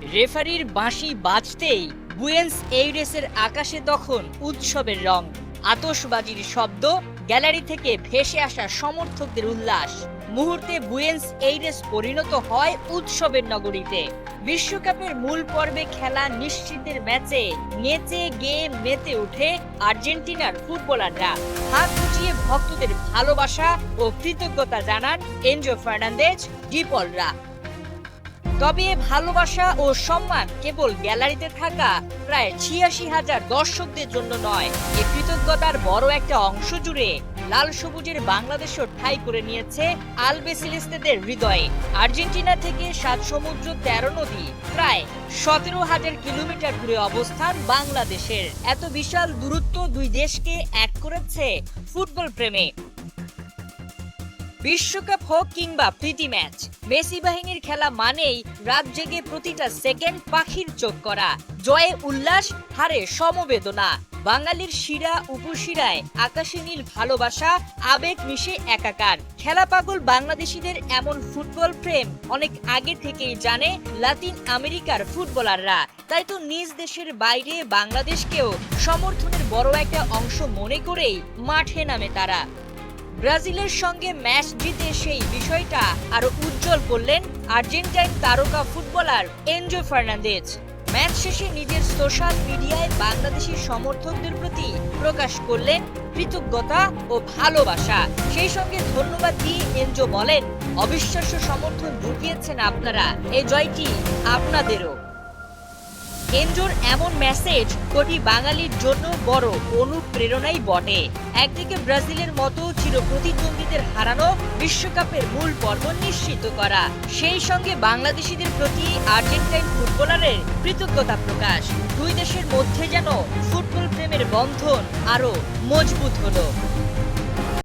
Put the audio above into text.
রেফারির বাঁশি বাজতেই বুয়েন্স এইরেসের আকাশে তখন উৎসবের রং। আতশবাজির শব্দ, গ্যালারি থেকে ভেসে আসা সমর্থকদের উল্লাস। মুহূর্তে বুয়েন্স এইরেস পরিণত হয় উৎসবের নগরীতে। বিশ্বকাপের মূল পর্বে খেলা নিশ্চিতের ম্যাচে নেচে গেয়ে মেতে উঠে আর্জেন্টিনার ফুটবলাররা। হাত উঠিয়ে ভক্তদের ভালোবাসা ও কৃতজ্ঞতা জানান এনজো ফার্নান্দেজ, ডিপলরা। তবে ভালোবাসা ও সম্মান কেবল গ্যালারিতে থাকা প্রায় ছিয়াশি হাজার দর্শকদের জন্য নয়, এ কৃতজ্ঞতার বড় একটা অংশ জুড়ে লাল সবুজের বাংলাদেশও ঠাই করে নিয়েছে আলবেসিলিস্তেদের হৃদয়ে। আর্জেন্টিনা থেকে সাত সমুদ্র, তেরো নদী, প্রায় সতেরো হাজার কিলোমিটার দূরে অবস্থান বাংলাদেশের। এত বিশাল দূরত্ব দুই দেশকে এক করেছে ফুটবল প্রেমে। বিশ্বকাপ হোক কিংবা প্রীতি ম্যাচ, মেসি বাহিনীর খেলা মানেই রাত জেগে প্রতিটা সেকেন্ড পাখির চোখ করা। জয়ে উল্লাস, হারে সমবেদনা। বাঙালির শিরা, উপশিরায় আকাশে নীল ভালোবাসা, আবেগ মিশে একাকার। খেলা পাগল বাংলাদেশিদের এমন ফুটবল প্রেম অনেক আগে থেকেই জানে লাতিন আমেরিকার ফুটবলাররা। তাই তো নিজ দেশের বাইরে বাংলাদেশকেও সমর্থনের বড় একটা অংশ মনে করেই মাঠে নামে তারা। ব্রাজিলের সঙ্গে ম্যাচ জিতে সেই বিষয়টা আরও উজ্জ্বল করলেন আর্জেন্টাইন তারকা ফুটবলার এনজো ফার্নান্দেজ। ম্যাচ শেষে নিজের সোশ্যাল মিডিয়ায় বাংলাদেশি সমর্থকদের প্রতি প্রকাশ করলেন কৃতজ্ঞতা ও ভালোবাসা। সেই সঙ্গে ধন্যবাদ দিয়ে এনজো বলেন, অবিশ্বাস্য সমর্থন ঢুকিয়েছেন আপনারা। এই জয়টি আপনাদেরও। এনজোর এমন মেসেজ কোটি বাঙালির জন্য বড় অনুপ্রেরণাই বটে। একদিকে ব্রাজিলের মতো চির প্রতিদ্বন্দ্বীদের হারানো বিশ্বকাপের মূল পর্ব নিশ্চিত করা, সেই সঙ্গে বাংলাদেশিদের প্রতি আর্জেন্টাইন ফুটবলারের কৃতজ্ঞতা প্রকাশ। দুই দেশের মধ্যে যেন ফুটবল প্রেমের বন্ধন আরও মজবুত হলো।